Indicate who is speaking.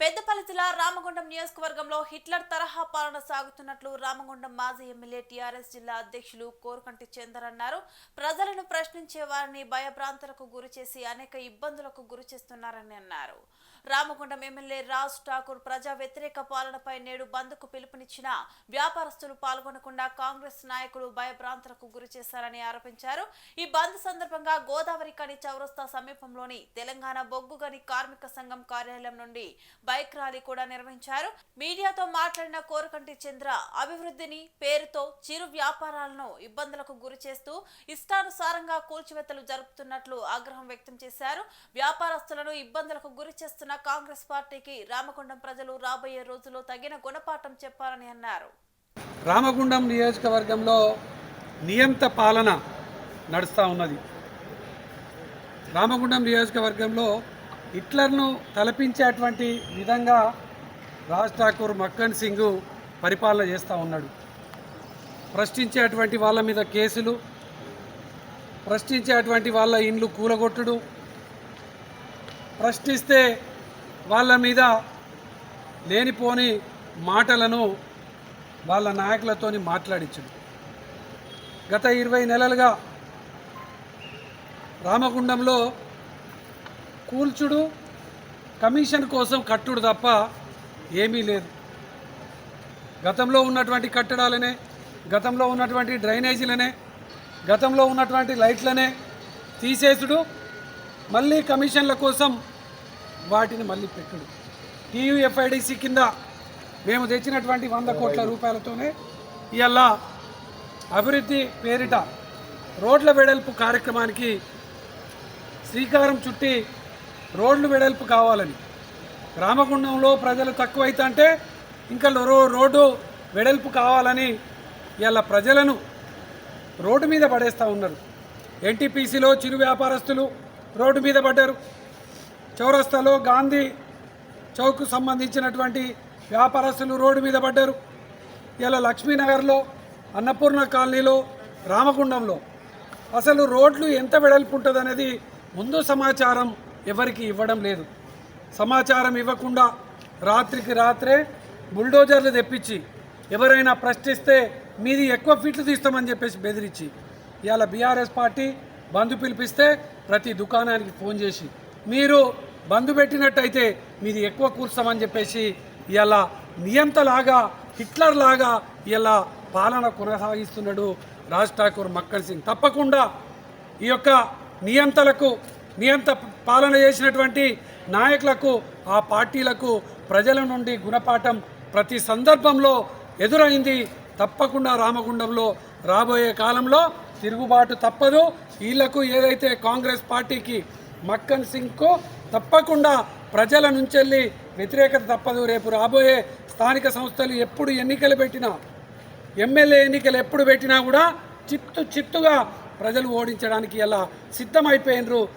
Speaker 1: పెద్దపల్లి జిల్లా రామగుండం నియోజకవర్గంలో హిట్లర్ తరహా పాలన సాగుతున్నట్లు రామగుండం మాజీ ఎమ్మెల్యే టీఆర్ఎస్ జిల్లా అధ్యక్షులు కోరుకంటి చందర్ అన్నారు. ప్రజలను ప్రశ్నించే వారిని భయభ్రాంతులకు గురి చేసి అనేక ఇబ్బందులకు గురి చేస్తున్నారని అన్నారు. రామగుండం ఎమ్మెల్యే రాజ్ ఠాకూర్ ప్రజా వ్యతిరేక పాలనపై నేడు బంద్కు పిలుపునిచ్చిన వ్యాపారస్తులు పాల్గొనకుండా కాంగ్రెస్ నాయకులు భయభ్రాంతులకు గురి చేశారని ఆరోపించారు. ఈ బంద్ సందర్భంగా గోదావరి కని చౌరస్తా సమీపంలోని తెలంగాణ బొగ్గు గని కార్మిక సంఘం కార్యాలయం నుండి బైక్ ర్యాలీ కూడా నిర్వహించారు. మీడియాతో మాట్లాడిన కోరకంటి చంద్ర అభివృద్ధిని పేరుతో చిరు వ్యాపారాలను ఇబ్బందులకు గురి చేస్తూ ఇష్టానుసారంగా కూల్చివేతలు జరుపుతున్నట్లు ఆగ్రహం వ్యక్తం చేశారు. వ్యాపారస్తులను ఇబ్బందులకు గురి చేస్తున్న కాంగ్రెస్ పార్టీకి రామకొండం ప్రజలు రాబోయే రోజుల్లో తగిన గుణపాఠం చెప్పాలని అన్నారు.
Speaker 2: రామగుండం నియోజకవర్గంలో నియంత పాలన నడుస్తూ ఉన్నది. రామగుండం నియోజకవర్గంలో హిట్లర్ను తలపించేటువంటి విధంగా రాజ్ ఠాకూర్ మక్కన్ సింగ్ పరిపాలన చేస్తూ ఉన్నాడు. ప్రశ్నించేటువంటి వాళ్ళ మీద కేసులు ప్రశ్నించేటువంటి వాళ్ళ ఇండ్లు కూలగొట్టుడు ప్రశ్నిస్తే వాళ్ళ మీద లేనిపోని మాటలను వాళ్ళ నాయకులతోని మాట్లాడించింది. గత ఇరవై నెలలుగా రామగుండంలో కూల్చుడు కమిషన్ కోసం కట్టుడు తప్ప ఏమీ లేదు. గతంలో ఉన్నటువంటి కట్టడాలనే గతంలో ఉన్నటువంటి డ్రైనేజీలనే గతంలో ఉన్నటువంటి లైట్లనే తీసేసుడు. మళ్ళీ కమిషన్ల కోసం వాటిని మళ్ళీ పెట్టుడు. టీయూఎఫ్ఐడిసి కింద మేము తెచ్చినటువంటి వంద కోట్ల రూపాయలతోనే ఇవాళ అభివృద్ధి పేరిట రోడ్ల వెడల్పు కార్యక్రమానికి శ్రీకారం చుట్టి రోడ్లు వెడల్పు కావాలని. రామగుండంలో ప్రజలు తక్కువైతే ఇంకా రో రోడ్డు వెడల్పు కావాలని ఇలా ప్రజలను రోడ్డు మీద పడేస్తూ ఉన్నారు. ఎన్టీపీసీలో చిరు వ్యాపారస్తులు రోడ్డు మీద పడ్డారు. చౌరస్తాలో గాంధీ చౌక్ సంబంధించినటువంటి వ్యాపారస్తులు రోడ్డు మీద పడ్డారు. ఇలా లక్ష్మీనగర్లో అన్నపూర్ణ కాలనీలో రామగుండంలో అసలు రోడ్లు ఎంత వెడల్పు ఉంటుంది అనేది ముందు సమాచారం ఎవరికి ఇవ్వడం లేదు. సమాచారం ఇవ్వకుండా రాత్రికి రాత్రే బుల్డోజర్లు తెప్పించి ఎవరైనా ప్రశ్నిస్తే మీది ఎక్కువ ఫీట్లు తీస్తామని చెప్పేసి బెదిరించి ఇవాళ బీఆర్ఎస్ పార్టీ బంధు పిలిపిస్తే ప్రతి దుకాణానికి ఫోన్ చేసి మీరు బంధు పెట్టినట్టయితే మీది ఎక్కువ కూర్చామని చెప్పేసి ఇలా నియంతలాగా హిట్లర్ లాగా ఇలా పాలన కొనసాగిస్తున్నాడు రాజ్ ఠాకూర్ మక్కన్ సింగ్. తప్పకుండా ఈ యొక్క నియంతలకు నియంత పాలన చేసినటువంటి నాయకులకు ఆ పార్టీలకు ప్రజల నుండి గుణపాఠం ప్రతి సందర్భంలో ఎదురైంది. తప్పకుండా రామగుండంలో రాబోయే కాలంలో తిరుగుబాటు తప్పదు. వీళ్ళకు ఏదైతే కాంగ్రెస్ పార్టీకి మక్కన్ సింగ్కు తప్పకుండా ప్రజల నుంచెల్లి వ్యతిరేకత తప్పదు. రేపు రాబోయే స్థానిక సంస్థలు ఎప్పుడు ఎన్నికలు పెట్టినా ఎమ్మెల్యే ఎన్నికలు ఎప్పుడు పెట్టినా కూడా చిత్తు చిత్తుగా ప్రజలు ఓడించడానికి ఎలా సిద్ధమైపోయినరు